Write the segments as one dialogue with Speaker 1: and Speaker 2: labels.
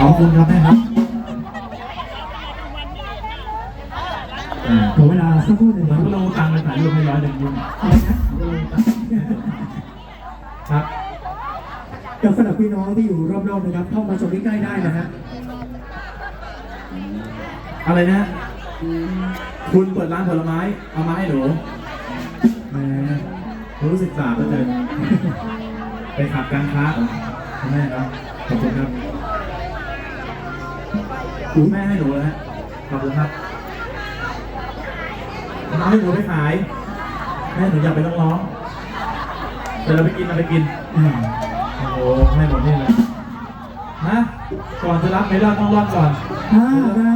Speaker 1: ขอบคุณครับแม่ครับอ่า
Speaker 2: ขอเวลาสักครู่หนึ่ง
Speaker 1: มันก็ลงตังค์ไปถ่ายรูปให้ร้อยหนึ่งยุ่ง
Speaker 2: อะไรนะ
Speaker 1: ครับ
Speaker 2: กับสำหรับพี่น้องที่อยู่รอบๆนะครับ เข้ามาชมใกล้ๆได้นะฮะ
Speaker 1: อะไรนะ คุณเปิดร้านผลไม้ เอามาให้หนูแหมรู้สึกบาปเหลือเกินไปขับการค้าเหรอคุณแม่ครับขอบคุณครับ คุณแม่ให้หนูแล้วฮะขอบคุณครับเอาให้หนูไปขาย แม่หนูอยากไปนนักร้องเดี๋ยวเราไปกินเราไปกิน
Speaker 2: อืม
Speaker 1: โอ้โหให้หมดนี่เลยฮะก่อนจะรับไม่รอดต้องรอดก่อน
Speaker 2: อ่าได้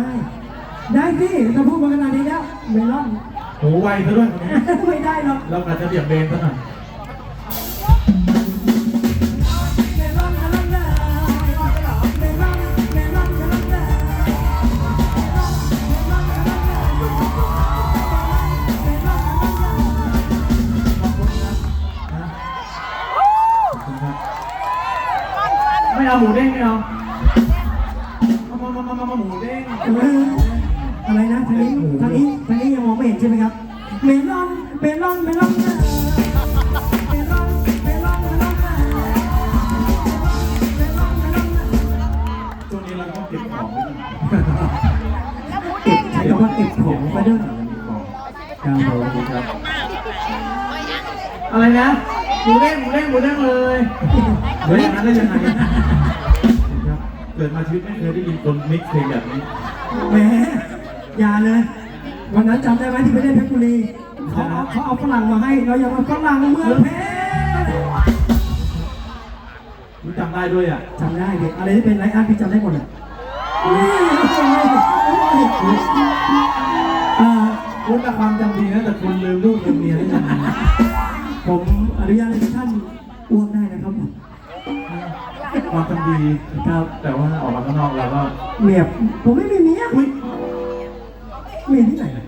Speaker 2: ได้สิเราพูดมาขนาดนี้แล้วเมลอน
Speaker 1: โหไวซะด้วยคนนี้
Speaker 2: ไม่ได้หรอก
Speaker 1: เราอาจจะเบี่ยงเบนซะหน่อย คุณครับ ไม่เอาหมูเด้งไม่เอาเอามามามามามาหมูเด้ง
Speaker 2: เอออะไรนะทางนี้ทางนี้ทางนี้ยังมองไม่เห็นใช่ไหมครับ เมลอน เมลอน เมลอนนะเมลอน เมลอน เมลอนนะเมลอนเมลอนนะ
Speaker 1: ช่วงนี้เราต้องเก็บของไว้ก่อน
Speaker 2: เก็บใช้คำว่าเก็บของไปด้วย
Speaker 1: มีของ
Speaker 2: ครับผม
Speaker 1: ครับ อะไรนะ หมูเด้งหมูเด้งหมูเด้งเลยเฮ้ยอย่างนั้นได้ยังไงครับเกิดมาชีวิตไม่เคยได้ยินคนมิกซ์เพลงแบบนี้
Speaker 2: แหมอย่าเลย วันนั้นจำได้ไหมที่ไปเล่นเพชรบุรีเขาเอาเขาเอาฝรั่งมาให้เราอยังเอาฝรั่งเมืองเพชร
Speaker 1: รู้จำได้ด้วยอะ
Speaker 2: จำได้เด็กอะไรที่เป็นไลอ้อนพี่จำได้หมดเลยอ่า
Speaker 1: คุณแต่ความจำดีนะแต่คุณลืมลูกลืมเมียได้ยังไง
Speaker 2: ผม อนุญาตให้ทุกท่านอ้วกได้นะครับผม
Speaker 1: ความจำดี
Speaker 2: ครับ
Speaker 1: แต่ว่าออกมาข้างนอกเราก็
Speaker 2: เมียผมไม่มีเมีย
Speaker 1: อุ้ย
Speaker 2: เมียที่ไหนล่ะ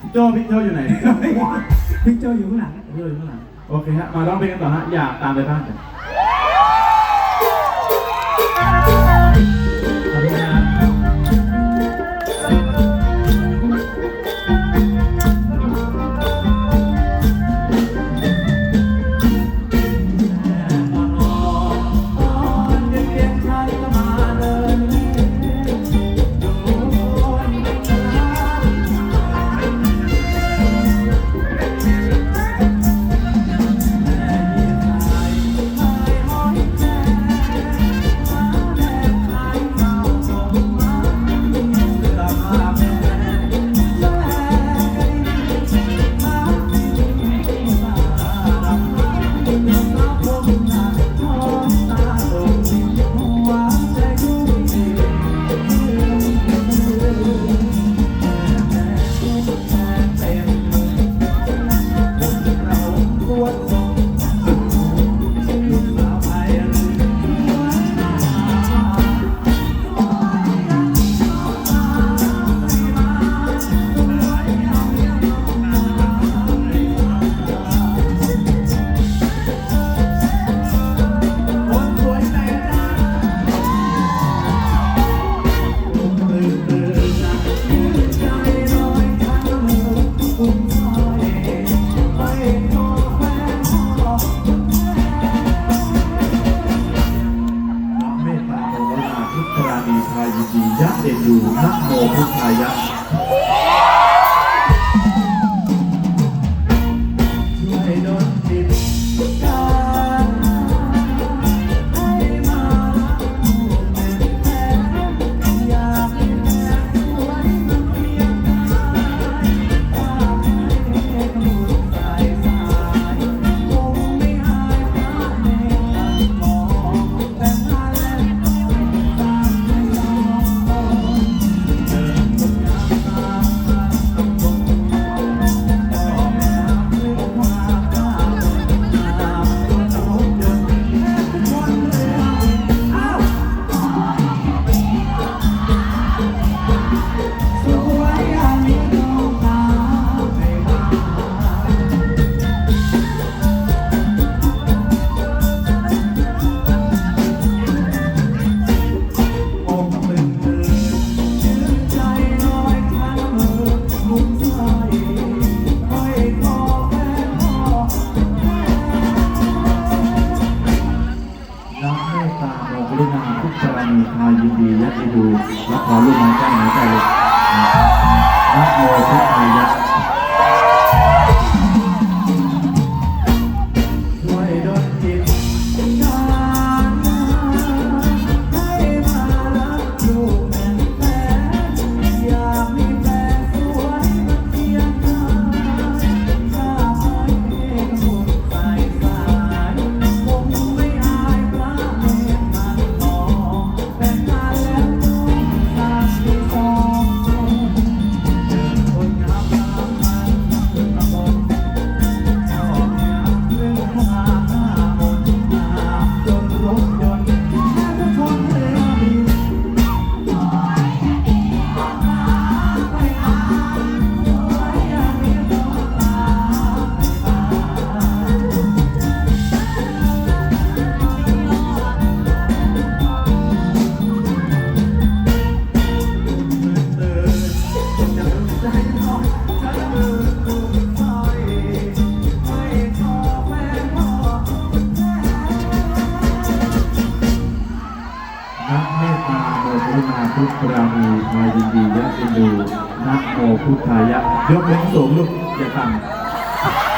Speaker 1: พี่โจพี่โจอยู่ไหน
Speaker 2: พี่โจอยู่ข้างหลัง
Speaker 1: พี่โจอยู่ข้างหลังโอเคฮะมาร้องเพลงกันต่อฮะอย่าตามไปบ้าน พุทธายะ มายินดียักษ์ดูและ
Speaker 3: ขอรูปไม้ใกล้หมาย
Speaker 1: ใจรักโมทุกทายะ ทุกรามีมายินดียะเอ็น
Speaker 3: ดูนักโมพุทธายะ ยกเว้นสูงลูกอย่าต่ำ